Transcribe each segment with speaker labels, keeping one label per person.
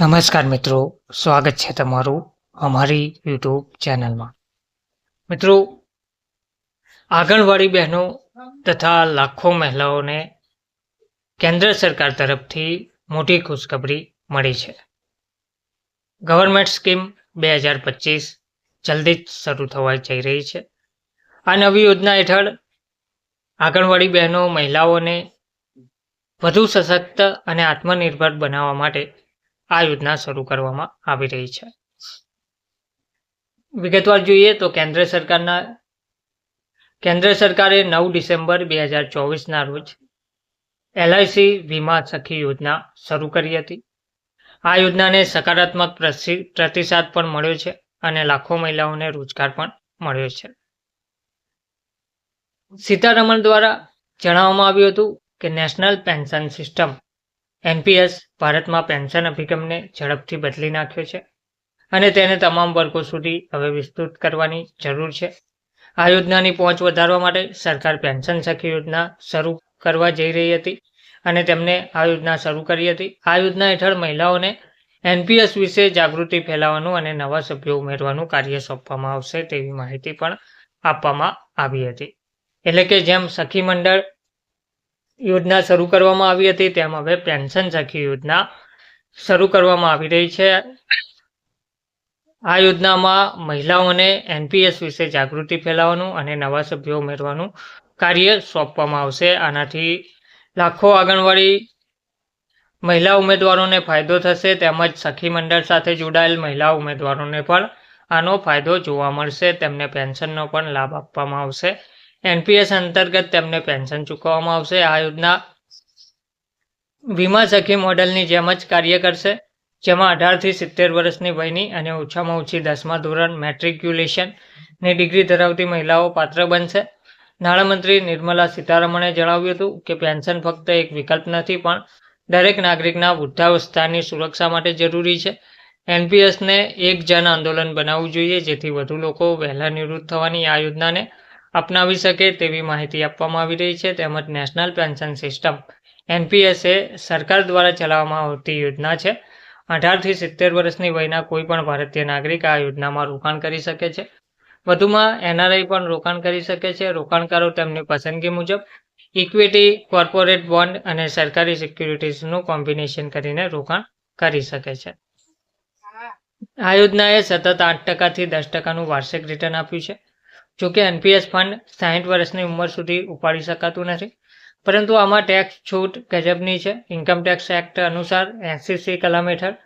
Speaker 1: નમસ્કાર મિત્રો, સ્વાગત છે તમારું અમારી યુટ્યુબ ચેનલમાં. મિત્રો, આંગણવાડી બહેનો તથા લાખો મહિલાઓને કેન્દ્ર સરકાર તરફથી મોટી ખુશખબરી મળી છે. ગવર્મેન્ટ સ્કીમ બે હજાર પચીસ જલ્દી જ શરૂ થવા જઈ રહી છે. આ નવી યોજના હેઠળ આંગણવાડી બહેનો મહિલાઓને વધુ સશક્ત અને આત્મનિર્ભર બનાવવા માટે આ યોજના શરૂ કરવામાં આવી રહી છે. વિગતવાર જોઈએ તો કેન્દ્ર સરકારના, કેન્દ્ર સરકારે નવ ડિસેમ્બર બે હજાર ચોવીસના રોજ એલઆઈસી વીમા સખી યોજના શરૂ કરી હતી. આ યોજનાને સકારાત્મક પ્રતિસાદ પણ મળ્યો છે અને લાખો મહિલાઓને રોજગાર પણ મળ્યો છે. સીતારમણ દ્વારા જણાવવામાં આવ્યું હતું કે નેશનલ પેન્શન સિસ્ટમ એનપીએસ ભારતમાં પેન્શન અભિગમને ઝડપથી બદલી નાખ્યો છે અને તેને તમામ વર્ગો સુધી હવે વિસ્તૃત કરવાની જરૂર છે. આ યોજનાની પહોંચ વધારવા માટે સરકાર પેન્શન સખી યોજના શરૂ કરવા જઈ રહી હતી અને તેમને આ યોજના શરૂ કરી હતી. આ યોજના હેઠળ મહિલાઓને એનપીએસ વિશે જાગૃતિ ફેલાવવાનું અને નવા સભ્યો ઉમેરવાનું કાર્ય સોંપવામાં આવશે તેવી માહિતી પણ આપવામાં આવી હતી. એટલે કે જેમ સખી મંડળ યોજના શરૂ કરવામાં આવી હતી. તેમ હવે પેન્શન સખી યોજના શરૂ કરવામાં આવી રહી છે. આ યોજનામાં મહિલાઓને એનપીએસ વિશે જાગૃતિ ફેલાવવાનું અને નવા સભ્યો ઉમેરવાનું કાર્ય સોંપવામાં આવશે. આનાથી લાખો આંગણવાડી મહિલા ઉમેદવારોને ફાયદો થશે. તેમજ સખી મંડળ સાથે જોડાયેલ મહિલા ઉમેદવારોને પણ આનો ફાયદો જોવા મળશે. તેમને પેન્શનનો પણ લાભ આપવામાં આવશે. એનપીએસ અંતર્ગત તેમને પેન્શન ચૂકવવામાં આવશે. આ યોજના વીમા સખી મોડેલની જેમ જ કાર્ય કરશે, જેમાં અઢારથી સિત્તેર વર્ષની વયની અને ઓછામાં ઓછી દસમા ધોરણ મેટ્રિક્યુલેશનની ડિગ્રી ધરાવતી મહિલાઓ પાત્ર બનશે. નાણામંત્રી નિર્મલા સીતારમણે જણાવ્યું હતું કે પેન્શન ફક્ત એક વિકલ્પ નથી, પણ દરેક નાગરિકના વૃદ્ધાવસ્થાની સુરક્ષા માટે જરૂરી છે. એનપીએસને એક જન આંદોલન બનાવવું જોઈએ, જેથી વધુ લોકો વહેલા નિવૃત્ત થવાની આ યોજનાને અપનાવી શકે તેવી માહિતી આપવામાં આવી રહી છે. તેમજ નેશનલ પેન્શન સિસ્ટમ એનપીએસ એ સરકાર દ્વારા ચલાવવામાં આવતી યોજના છે. અઢારથી સિત્તેર વર્ષની વયના કોઈ પણ ભારતીય નાગરિક આ યોજનામાં રોકાણ કરી શકે છે. વધુમાં, એનઆરઆઈ પણ રોકાણ કરી શકે છે. રોકાણકારો તેમની પસંદગી મુજબ, ઇક્વિટી, કોર્પોરેટ બોન્ડ અને સરકારી સિક્યુરિટીઝનું કોમ્બિનેશન કરીને રોકાણ કરી શકે છે. આ યોજનાએ સતત આઠ ટકાથી દસ ટકાનું વાર્ષિક રિટર્ન આપ્યું છે. જોકે એનપીએસ ફંડ સાહીઠ વર્ષની ઉંમર સુધી ઉપાડી શકાતું નથી. પરંતુ આમાં ટેક્સ છૂટ ગજબની છે. ઇન્કમ ટેક્સ એક્ટ અનુસાર એસી સી કલમ હેઠળ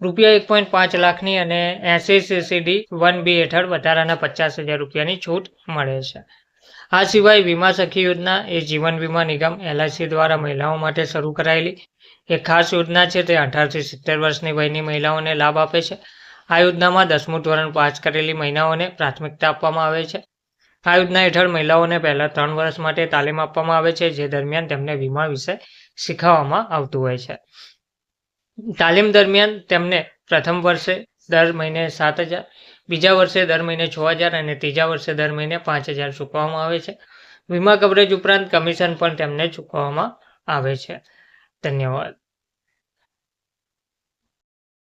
Speaker 1: રૂપિયા એક પોઈન્ટ પાંચ લાખની અને એસી સીસીડી વન બી હેઠળ વધારાના પચાસ હજાર રૂપિયાની છૂટ મળે છે. આ સિવાય વીમા સખી યોજના એ જીવન વીમા નિગમ એલઆઈસી દ્વારા મહિલાઓ માટે શરૂ કરાયેલી. એક ખાસ યોજના છે તે અઢારથી સિત્તેર વર્ષની વયની મહિલાઓને લાભ આપે છે. આ યોજનામાં દસમું ધોરણ પાસ કરેલી મહિલાઓને પ્રાથમિકતા આપવામાં આવે છે. આ યોજના હેઠળ મહિલાઓને પહેલા ત્રણ વર્ષ માટે તાલીમ આપવામાં આવે છે, જે દરમિયાન તેમને વીમા વિશે શીખવવામાં આવતું હોય છે. તાલીમ દરમિયાન તેમને પ્રથમ વર્ષે દર મહિને સાત હજાર, બીજા વર્ષે દર મહિને છ હજાર અને ત્રીજા વર્ષે દર મહિને પાંચ હજાર ચૂકવવામાં આવે છે. વીમા કવરેજ ઉપરાંત કમિશન પણ તેમને ચૂકવવામાં આવે છે. ધન્યવાદ.